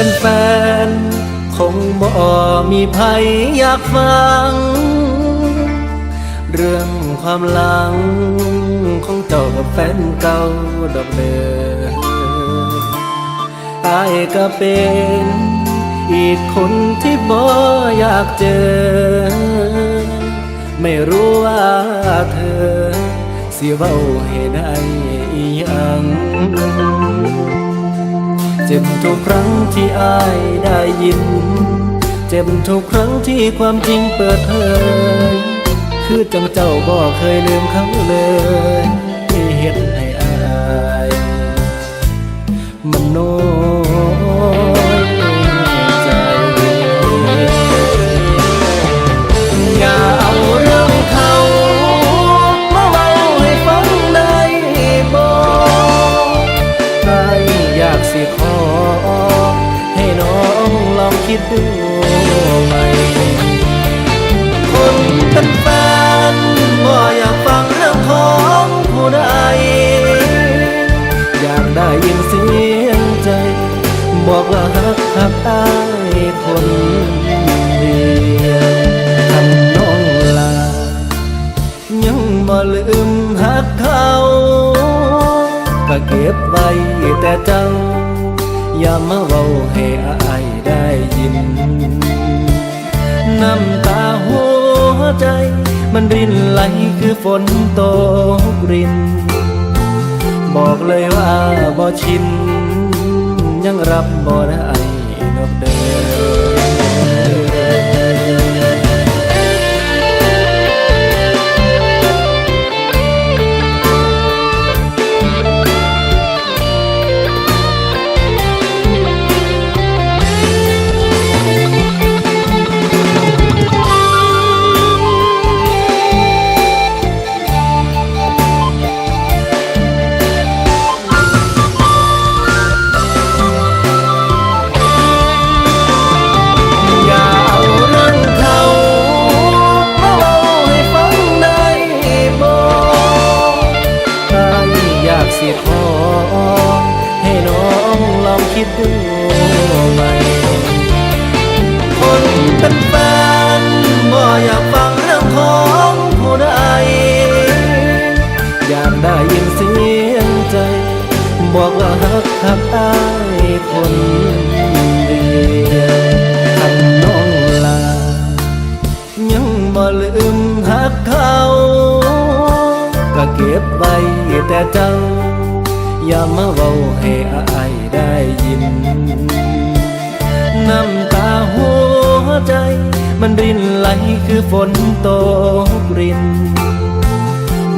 เป็นแฟน คงบ่มีภัยอยากฟัง เรื่องความหลัง ของเจ้ากับแฟนเก่าดอกเดินอายก็เป็นอีกคนที่บ่อยากเจอ ไม่รู้ว่าเธอ สิเว้าให้ได้อีหยัง เจ็บทุกครั้งที่อายได้ยิน เจ็บทุกครั้งที่ความจริงเปิดเผยคือจังเจ้าบ่เคยลืมเขาเลยที่เห็นให้ คิดดูไหมคนเป็นแฟนบ่อยากฟังเรื่องของผู้ใดอยากได้ยินเสียงใจ บอกว่าฮักฮักอายคนเดียวทำน้องลา ยังบ่ลืมฮักเขาก็เก็บไว้แต่เจ้า อย่ามาเว้าให้อาย ด้ยิน น้ำตาหัวใจ มันรินไหลคือฝนตกริน บอกเลยว่าบ่ชิน ยังรับบ่ได้นกเดิน ได้ยินเสียงใจ บอกว่าฮักฮักอายคนเดียวทำน้องลา ยังบ่ลืมฮักเขาก็เก็บไว้แต่เจ้า อย่ามาเว้าให้อายได้ยิน น้ำตาหัวใจ มันรินไหลคือฝนตกริน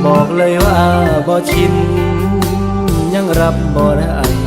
บอกเลยว่าบ่ชินยังรับบ่ได้